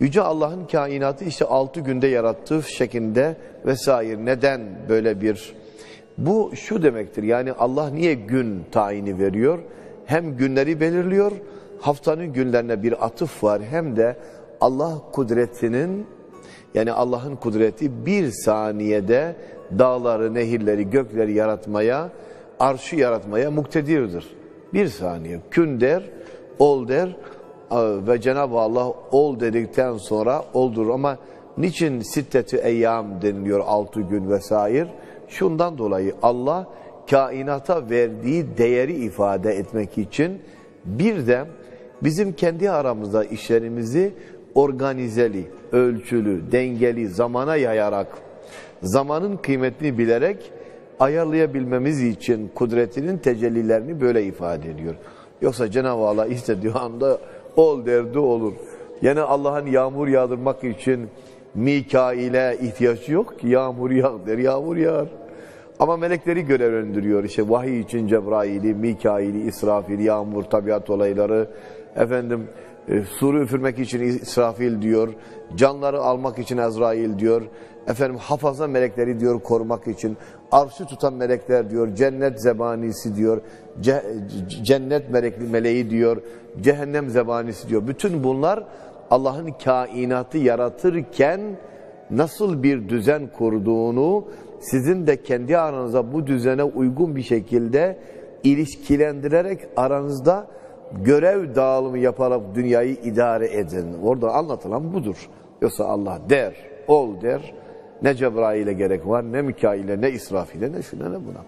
Yüce Allah'ın kainatı işte altı günde yarattığı şeklinde vesaire. Neden böyle bir... Bu şu demektir yani Allah niye gün tayini veriyor? Hem günleri belirliyor, haftanın günlerine bir atıf var hem de Allah kudretinin yani Allah'ın kudreti bir saniyede dağları, nehirleri, gökleri yaratmaya, arşı yaratmaya muktedirdir. Bir saniye. Kün der, ol der ve Cenab-ı Allah ol dedikten sonra oldur. Ama niçin sitteti eyyam deniliyor altı gün vesaire? Şundan dolayı Allah kainata verdiği değeri ifade etmek için bir de bizim kendi aramızda işlerimizi organizeli, ölçülü, dengeli, zamana yayarak, zamanın kıymetini bilerek ayarlayabilmemiz için kudretinin tecellilerini böyle ifade ediyor. Yoksa Cenab-ı Allah istediği anda ol derdi olur. Yani Allah'ın yağmur yağdırmak için Mikail'e ihtiyaç yok ki yağmur yağ der, yağmur yağar. Ama melekleri görevlendiriyor işte. Vahiy için Cebrail'i, Mikail'i, İsrafil, yağmur, tabiat olayları, efendim e, suru üfürmek için İsrafil diyor, canları almak için Ezrail diyor, efendim hafaza melekleri diyor korumak için, arşı tutan melekler diyor, cennet zebanisi diyor, ce, cennet melekli meleği diyor, cehennem zebanisi diyor. Bütün bunlar Allah'ın kainatı yaratırken nasıl bir düzen kurduğunu sizin de kendi aranıza bu düzene uygun bir şekilde ilişkilendirerek aranızda görev dağılımı yaparak dünyayı idare edin. Orada anlatılan budur. Yoksa Allah der, ol der. Ne Cebrail'e gerek var, ne Mikail'e, ne İsrafil'e, ne şuna ne buna.